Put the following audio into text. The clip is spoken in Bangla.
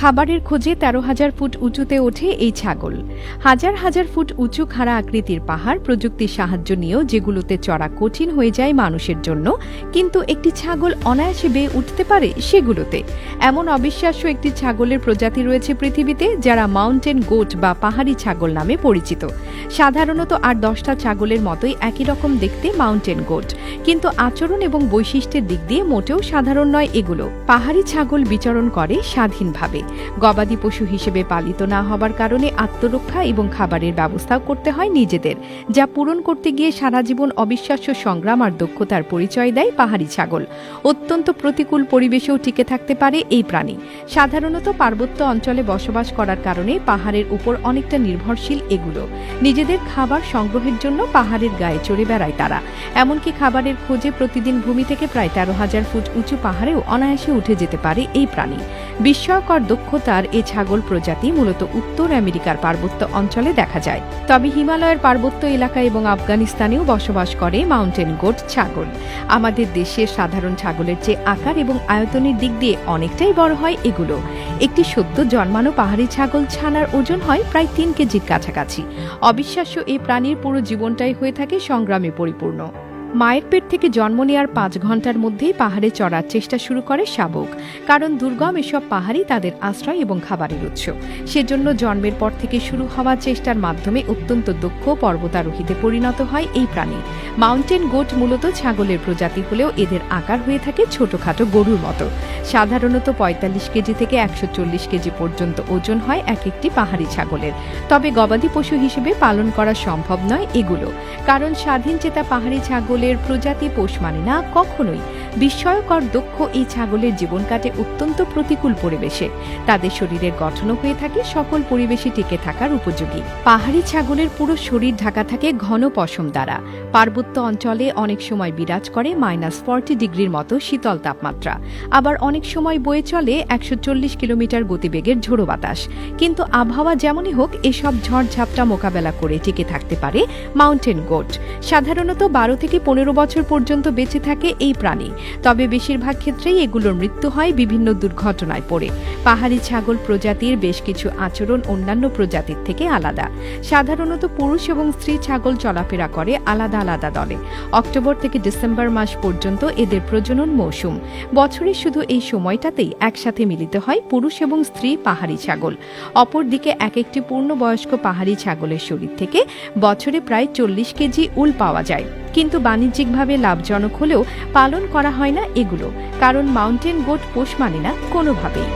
খাবারের খোঁজে তেরো হাজার ফুট উঁচুতে ওঠে এই ছাগল। হাজার হাজার ফুট উঁচু খাড়া আকৃতির পাহাড় প্রযুক্তির সাহায্য নিয়েও যেগুলোতে চড়া কঠিন হয়ে যায় মানুষের জন্য, কিন্তু একটি ছাগল অনায়াসে বেয়ে উঠতে পারে সেগুলোতে। এমন অবিশ্বাস্য একটি ছাগলের প্রজাতি রয়েছে পৃথিবীতে, যারা মাউন্টেন গোট বা পাহাড়ি ছাগল নামে পরিচিত। সাধারণত আর দশটা ছাগলের মতোই একই রকম দেখতে মাউন্টেন গোট। কিন্তু আচরণ এবং বৈশিষ্ট্যের দিক দিয়ে মোটেও সাধারণ নয় এগুলো। পাহাড়ি ছাগল বিচরণ করে স্বাধীনভাবে। গবাদি পশু হিসেবে পালিত না হবার কারণে আত্মরক্ষা এবং খাবারের ব্যবস্থাও করতে হয় নিজেদের, যা পূরণ করতে গিয়ে সারা জীবন অবিশ্বাস্য সংগ্রাম আর দক্ষতার পরিচয় দেয় পাহাড়ি ছাগল। অত্যন্ত প্রতিকূল পরিবেশেও টিকে থাকতে পারে এই প্রাণী। সাধারণত পার্বত্য অঞ্চলে বসবাস করার কারণে পাহাড়ের উপর অনেকটা নির্ভরশীল এগুলো। নিজেদের খাবার সংগ্রহের জন্য পাহাড়ের গায়ে চড়ে বেড়ায় তারা। এমনকি খাবারের খোঁজে প্রতিদিন ভূমি থেকে প্রায় তেরো হাজার ফুট উঁচু পাহাড়েও অনায়াসে উঠে যেতে পারে এই প্রাণী। বিস্ময়কর দক্ষতার এ ছাগল প্রজাতি মূলত উত্তর আমেরিকার পার্বত্য অঞ্চলে দেখা যায়। তবে হিমালয়ের পার্বত্য এলাকা এবং আফগানিস্তানেও বসবাস করে মাউন্টেন গোট ছাগল। আমাদের দেশের সাধারণ ছাগলের চেয়ে আকার এবং আয়তনের দিক দিয়ে অনেকটাই বড় হয় এগুলো। একটি সদ্য জন্মানো পাহাড়ি ছাগল ছানার ওজন হয় প্রায় তিন কেজির কাছাকাছি। অবিশ্বাস্য এই প্রাণীর পুরো জীবনটাই হয়ে থাকে সংগ্রামে পরিপূর্ণ। মায়ের পেট থেকে জন্ম নেওয়ার পাঁচ ঘণ্টার মধ্যেই পাহাড়ে চড়ার চেষ্টা শুরু করে শাবক। কারণ দুর্গম এসব পাহাড়ই তাদের আশ্রয় এবং খাবারের উৎস। সেজন্য জন্মের পর থেকে শুরু হওয়া চেষ্টার মাধ্যমে অত্যন্ত দক্ষ পর্বতারোহীতে পরিণত হয় এই প্রাণী। মাউন্টেন গোট মূলত ছাগলের প্রজাতি হলেও এদের আকার হয়ে থাকে ছোটখাটো গরুর মতো। সাধারণত পঁয়তাল্লিশ কেজি থেকে একশো চল্লিশ কেজি পর্যন্ত ওজন হয় এক একটি পাহাড়ি ছাগলের। তবে গবাদি পশু হিসেবে পালন করা সম্ভব নয় এগুলো। কারণ স্বাধীন চেতা পাহাড়ি ছাগলের প্রজাতি পোষ মানে না কখনোই। বিস্ময়কর দক্ষ এই ছাগলের জীবন কাটে অত্যন্ত প্রতিকূল পরিবেশে। তাদের শরীরের গঠনও হয়ে থাকে, সকল পরিবেশে টিকে থাকার উপযোগী। পাহাড়ি ছাগলের পুরো শরীর ঢাকা থাকে ঘন পশম দ্বারা। পার্বত্য অঞ্চলে অনেক সময় বিরাজ করে মাইনাস ফর্টি ডিগ্রির মতো শীতল তাপমাত্রা। আবার অনেক সময় বয়ে চলে একশো চল্লিশ কিলোমিটার গতিবেগের ঝোড়ো বাতাস। কিন্তু আবহাওয়া যেমনই হোক, এসব ঝড়ঝাপটা মোকাবেলা করে টিকে থাকতে পারে মাউন্টেন গোট। সাধারণত বারো থেকে পনেরো বছর পর্যন্ত বেঁচে থাকে এই প্রাণী। তবে বেশিরভাগ ক্ষেত্রেই এগুলোর মৃত্যু হয় বিভিন্ন দুর্ঘটনায় পড়ে। পাহাড়ি ছাগল প্রজাতির বেশ কিছু আচরণ অন্যান্য প্রজাতির থেকে আলাদা। সাধারণত পুরুষ এবং স্ত্রী ছাগল চলাফেরা করে আলাদা আলাদা দলে। অক্টোবর থেকে ডিসেম্বর মাস পর্যন্ত এদের প্রজনন মৌসুম। বছরের শুধু এই সময়টাতেই একসাথে মিলিত হয় পুরুষ এবং স্ত্রী পাহাড়ি ছাগল। অপরদিকে এক একটি পূর্ণবয়স্ক পাহাড়ি ছাগলের শরীর থেকে বছরে প্রায় চল্লিশ কেজি উল পাওয়া যায়। কিন্তু বাণিজ্যিকভাবে লাভজনক হলেও পালন করা হয় না এগুলো, কারণ মাউন্টেন গোট পোষ মানে না কোনোভাবেই।